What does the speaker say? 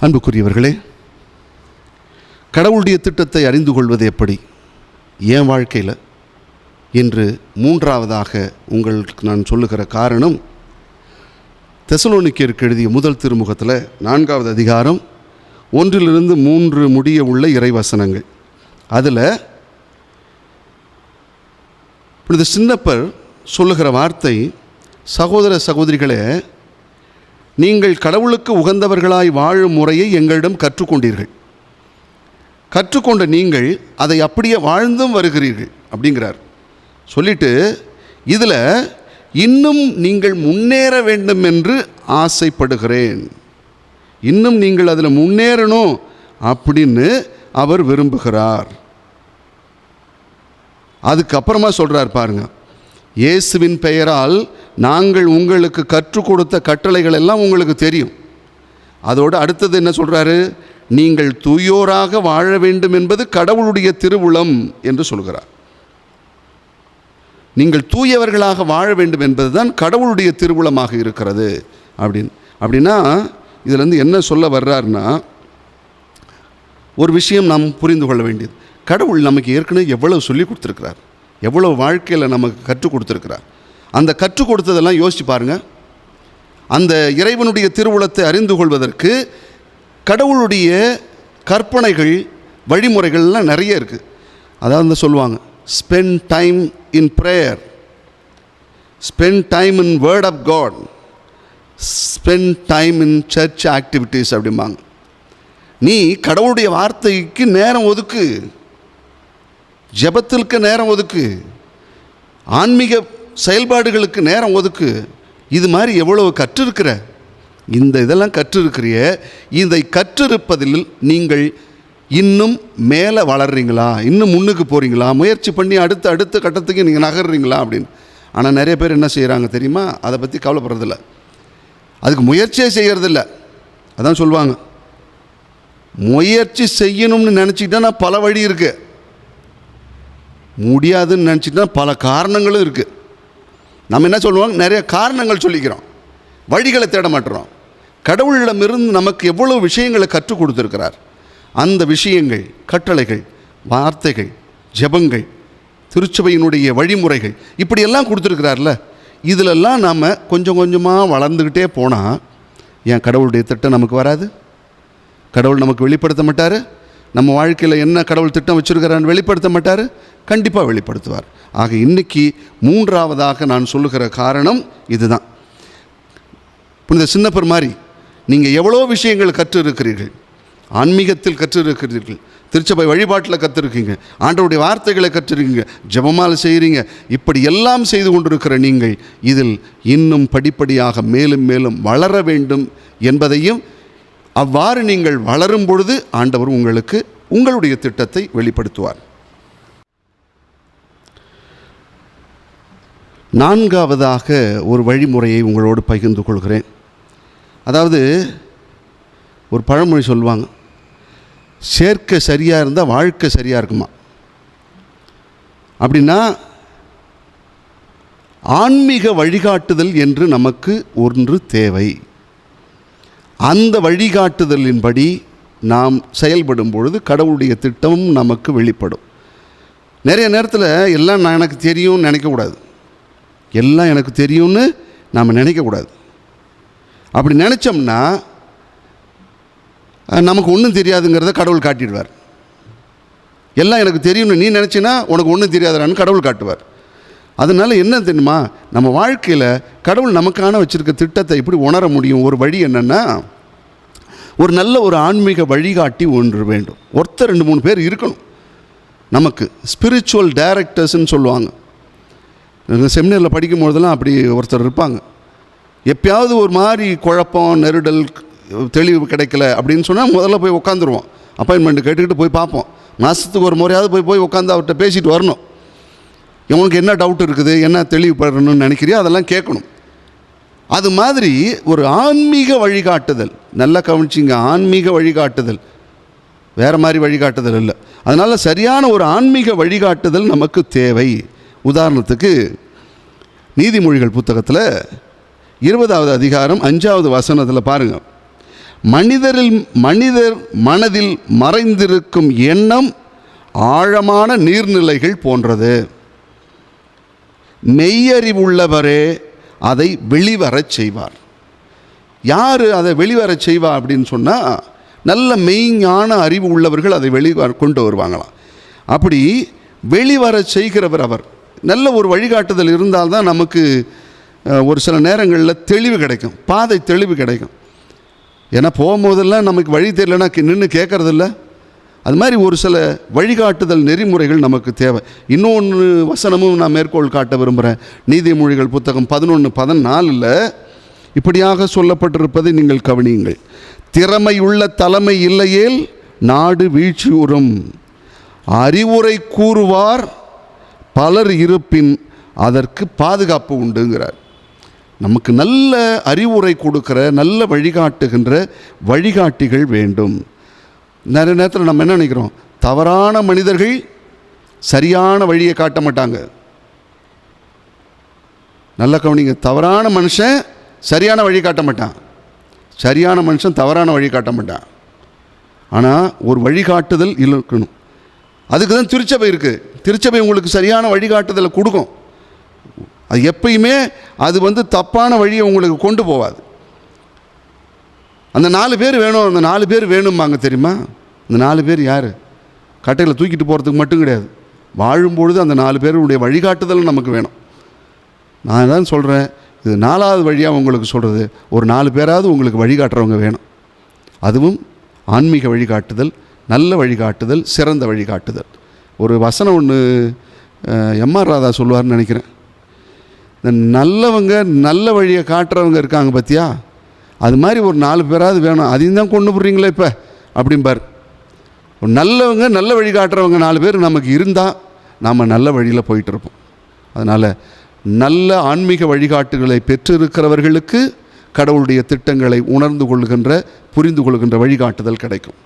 அன்புக்குரியவர்களே கடவுளுடைய திட்டத்தை அறிந்து கொள்வது எப்படி? என் வாழ்க்கையில் இன்று மூன்றாவதாக உங்களுக்கு நான் சொல்லுகிற காரணம் தெசலோனிக்கருக்கு எழுதிய முதல் திருமுகத்தில் நான்காவது அதிகாரம் ஒன்றிலிருந்து மூன்று முடிய உள்ள இறைவசனங்கள். அதில் இந்த சின்னப்பர் சொல்லுகிற வார்த்தை சகோதர சகோதரிகளே நீங்கள் கடவுளுக்கு உகந்தவர்களாய் வாழும் முறையை எங்களிடம் கற்றுக்கொண்டீர்கள். கற்றுக்கொண்ட நீங்கள் அதை அப்படியே வாழ்ந்தும் வருகிறீர்கள் அப்படிங்கிறார். சொல்லிட்டு இதில் இன்னும் நீங்கள் முன்னேற வேண்டும் என்று ஆசைப்படுகிறேன். இன்னும் நீங்கள் அதில் முன்னேறணும் அப்படின்னு அவர் விரும்புகிறார். அதுக்கப்புறமா சொல்கிறார் பாருங்க இயேசுவின் பெயரால் நாங்கள் உங்களுக்கு கற்றுக் கொடுத்த கட்டளைகள் எல்லாம் உங்களுக்கு தெரியும். அதோடு அடுத்தது என்ன சொல்கிறாரு நீங்கள் தூயோராக வாழ வேண்டும் என்பது கடவுளுடைய திருவுளம் என்று சொல்கிறார். நீங்கள் தூயவர்களாக வாழ வேண்டும் என்பதுதான் கடவுளுடைய திருவுளமாக இருக்கிறது. அப்படின்னு அப்படின்னா இதுலேருந்து என்ன சொல்ல வர்றாருன்னா ஒரு விஷயம் நாம் புரிந்து கொள்ள வேண்டியது. கடவுள் நமக்கு ஏற்கனவே எவ்வளவு சொல்லி கொடுத்துருக்கிறார். எவ்வளவு வாழ்க்கையில் நமக்கு கற்றுக் கொடுத்துருக்கிறார். அந்த கற்றுக் கொடுத்ததெல்லாம் யோசிச்சு பாருங்கள் அந்த இறைவனுடைய திருவுளத்தை அறிந்து கொள்வதற்கு கடவுளுடைய கற்பனைகள் வழிமுறைகள்லாம் நிறைய இருக்குது அதாவது வந்து சொல்லுவாங்க spend time in prayer spend time in word of God spend time in church activities அப்படிம்பாங்க. நீ கடவுளுடைய வார்த்தைக்கு நேரம் ஒதுக்கு. ஜபத்திற்கு நேரம் ஒதுக்கு. ஆன்மீக செயல்பாடுகளுக்கு நேரம் ஒதுக்கு. இது மாதிரி எவ்வளவு கற்றிருக்கிற? இந்த இதெல்லாம் கற்றிருக்கிறிய இதை கற்றிருப்பதில் நீங்கள் இன்னும் மேலே வளர்றீங்களா? இன்னும் முன்னுக்கு போகிறீங்களா முயற்சி பண்ணி அடுத்த அடுத்த கட்டத்துக்கு நீங்கள் நகர்றீங்களா அப்படின்னு. ஆனால் நிறைய பேர் என்ன செய்கிறாங்க தெரியுமா? அதை பற்றி கவலைப்படுறதில்ல. அதுக்கு முயற்சியே செய்கிறதில்ல அதான் சொல்லுவாங்க. முயற்சி செய்யணும்னு நினச்சிக்கிட்டா பல வழி இருக்குது முடியாதுன்னு நினச்சிட்டா பல காரணங்களும் இருக்குது நம்ம என்ன சொல்லுவோம்? நிறைய காரணங்கள் சொல்லிக்கிறோம். வழிகளை தேட மாட்டுறோம் கடவுளிடமிருந்து நமக்கு எவ்வளோ விஷயங்களை கற்றுக் கொடுத்துருக்கிறார்? அந்த விஷயங்கள் கட்டளைகள் வார்த்தைகள் ஜபங்கள் திருச்சபையினுடைய வழிமுறைகள் இப்படியெல்லாம் கொடுத்துருக்கிறார்ல. இதிலெல்லாம் நாம் கொஞ்சம் கொஞ்சமாக வளர்ந்துக்கிட்டே போனால் ஏன் கடவுளுடைய திட்டம் நமக்கு வராது? கடவுள் நமக்கு வெளிப்படுத்த மாட்டார்? நம்ம வாழ்க்கையில் என்ன கடவுள் திட்டம் வச்சுருக்கிறான்னு வெளிப்படுத்த மாட்டார்? கண்டிப்பாக வெளிப்படுத்துவார். ஆக இன்றைக்கி மூன்றாவதாக நான் சொல்லுகிற காரணம் இதுதான். புனித சின்னப்பர் மாதிரி நீங்கள் எவ்வளோ விஷயங்கள் கற்றிருக்கிறீர்கள். ஆன்மீகத்தில் கற்றிருக்கிறீர்கள். திருச்சபை வழிபாட்டில் கற்றுருக்கீங்க ஆண்டவருடைய வார்த்தைகளை கற்றுருக்கீங்க. ஜபமால் செய்கிறீங்க இப்படி எல்லாம் செய்து கொண்டிருக்கிற நீங்கள் இதில் இன்னும் படிப்படியாக மேலும் மேலும் வளர வேண்டும் என்பதையும் அவ்வாறு நீங்கள் வளரும் பொழுது ஆண்டவர் உங்களுக்கு உங்களுடைய திட்டத்தை வெளிப்படுத்துவார். நான்காவதாக ஒரு வழிமுறையை உங்களோடு பகிர்ந்து கொள்கிறேன். அதாவது ஒரு பழமொழி சொல்லுவாங்க சேர்க்கை சரியாக இருந்தால் வாழ்க்கை சரியாக இருக்குமா? அப்படின்னா ஆன்மீக வழிகாட்டுதல் என்று நமக்கு ஒன்று தேவை. அந்த வழிகாட்டுதலின்படி நாம் செயல்படும் பொழுது கடவுளுடைய திட்டமும் நமக்கு வெளிப்படும். நிறைய நேரத்தில் எல்லாம் நான் எனக்கு தெரியும்னு நினைக்கக்கூடாது எல்லாம் எனக்கு தெரியும்னு நாம் நினைக்கக்கூடாது அப்படி நினச்சோம்னா நமக்கு ஒன்றும் தெரியாதுங்கிறத கடவுள் காட்டிடுவார். எல்லாம் எனக்கு தெரியும்னு நீ நினச்சினா உனக்கு ஒன்றும் தெரியாதான்னு கடவுள் காட்டுவார். அதனால் என்ன தெரியுமா? நம்ம வாழ்க்கையில் கடவுள் நமக்கான வச்சுருக்க திட்டத்தை எப்படி உணர முடியும்? ஒரு வழி என்னென்னா ஒரு நல்ல ஒரு ஆன்மீக வழிகாட்டி ஒன்று வேண்டும். ஒருத்தர் ரெண்டு மூணு பேர் இருக்கணும். நமக்கு ஸ்பிரிச்சுவல் டைரக்டர்ஸ்ன்னு சொல்லுவாங்க. செமினரில் படிக்கும் போதெல்லாம் அப்படி ஒருத்தர் இருப்பாங்க. எப்பயாவது ஒரு மாதிரி குழப்பம் நெருடல் தெளிவு கிடைக்கல அப்படின்னு சொன்னால் முதல்ல போய் உட்காந்துருவோம் அப்பாயின்மெண்ட் கேட்டுக்கிட்டு போய் பார்ப்போம். மாதத்துக்கு ஒரு முறையாவது போய் போய் உட்காந்து அவர்கிட்ட பேசிட்டு வரணும். இவனுக்கு என்ன டவுட் இருக்குது என்ன தெளிவுபடணும்னு நினைக்கிறியோ அதெல்லாம் கேட்கணும். அது மாதிரி ஒரு ஆன்மீக வழிகாட்டுதல் நல்லா கவனிச்சிங்க ஆன்மீக வழிகாட்டுதல். வேறு மாதிரி வழிகாட்டுதல் இல்லை. அதனால் சரியான ஒரு ஆன்மீக வழிகாட்டுதல் நமக்கு தேவை. உதாரணத்துக்கு நீதிமொழிகள் புத்தகத்தில் இருபதாவது அதிகாரம் அஞ்சாவது வசனத்தில் பாருங்கள் மனிதரில் மனிதர் மனதில் மறைந்திருக்கும் எண்ணம் ஆழமான நீர்நிலைகள் போன்றது. மெய்யறிவுள்ளவரே அதை வெளிவரச் செய்வார். யார் அதை வெளிவரச் செய்வா அப்படின்னு சொன்னால் நல்ல மெய்ஞான அறிவு உள்ளவர்கள் அதை வெளிவர கொண்டு வருவாங்களாம். அப்படி வெளிவர செய்கிறவர் அவர். நல்ல ஒரு வழிகாட்டுதல் இருந்தால்தான் நமக்கு ஒரு சில நேரங்களில் தெளிவு கிடைக்கும். பாதை தெளிவு கிடைக்கும். ஏன்னா போகும்போதெல்லாம் நமக்கு வழி தெரியலனா நின்று கேட்கறதில்ல அது மாதிரி ஒரு சில வழிகாட்டுதல் நெறிமுறைகள் நமக்கு தேவை. இன்னொன்று வசனமும் நான் மேற்கோள் காட்ட விரும்புகிறேன் நீதிமொழிகள் புத்தகம் பதினொன்று பதினாலில் இப்படியாக சொல்லப்பட்டிருப்பதை நீங்கள் கவனியுங்கள். திறமையுள்ள தலைமை இல்லையேல் நாடு வீழ்ச்சியுறும். அறிவுரை கூறுவார் பலர் இருப்பின் அதற்கு பாதுகாப்பு உண்டுங்கிறார். நமக்கு நல்ல அறிவுரை கொடுக்கிற நல்ல வழிகாட்டுகின்ற வழிகாட்டிகள் வேண்டும். நிறைய நேரத்தில் நம்ம என்ன நினைக்கிறோம்? தவறான மனிதர்கள் சரியான வழியை காட்ட மாட்டாங்க. நல்ல கவனிங்க. தவறான மனுஷன் சரியான வழி காட்ட மாட்டான். சரியான மனுஷன் தவறான வழி காட்ட மாட்டான். ஆனால் ஒரு வழிகாட்டுதல் இருக்கணும். அதுக்கு தான் திருச்சபை இருக்குது திருச்சபை உங்களுக்கு சரியான வழிகாட்டுதலை கொடுக்கும். அது எப்பயுமே அது வந்து தப்பான வழியை உங்களுக்கு கொண்டு போகாது. அந்த நாலு பேர் வேணும் அந்த நாலு பேர் வேணும்பாங்க தெரியுமா? அந்த நாலு பேர் யார்? கட்டையில் தூக்கிட்டு போகிறதுக்கு மட்டும் கிடையாது. வாழும்பொழுது அந்த நாலு பேருடைய வழிகாட்டுதல் நமக்கு வேணும். நான் தான் சொல்கிறேன் இது நாலாவது வழியாக உங்களுக்கு சொல்கிறது ஒரு நாலு பேராவது உங்களுக்கு வழிகாட்டுறவங்க வேணும். அதுவும் ஆன்மீக வழிகாட்டுதல் நல்ல வழிகாட்டுதல் சிறந்த வழிகாட்டுதல். ஒரு வசனம் ஒன்று எம்ஆர் ராதா சொல்லுவார்னு நினைக்கிறேன். இந்த நல்லவங்க நல்ல வழியை காட்டுறவங்க இருக்காங்க பார்த்தியா அது மாதிரி ஒரு நாலு பேராவது வேணும். அதையும் தான் கொண்டு போடுறீங்களே இப்போ? அப்படிம்பார். ஒரு நல்லவங்க நல்ல வழி காட்டுறவங்க நாலு பேர் நமக்கு இருந்தால் நாம் நல்ல வழியில் போயிட்டுருப்போம் அதனால் நல்ல ஆன்மீக வழிகாட்டுகளை பெற்றிருக்கிறவர்களுக்கு கடவுளுடைய திட்டங்களை உணர்ந்து கொள்கின்ற புரிந்து கொள்கின்ற வழிகாட்டுதல் கிடைக்கும்.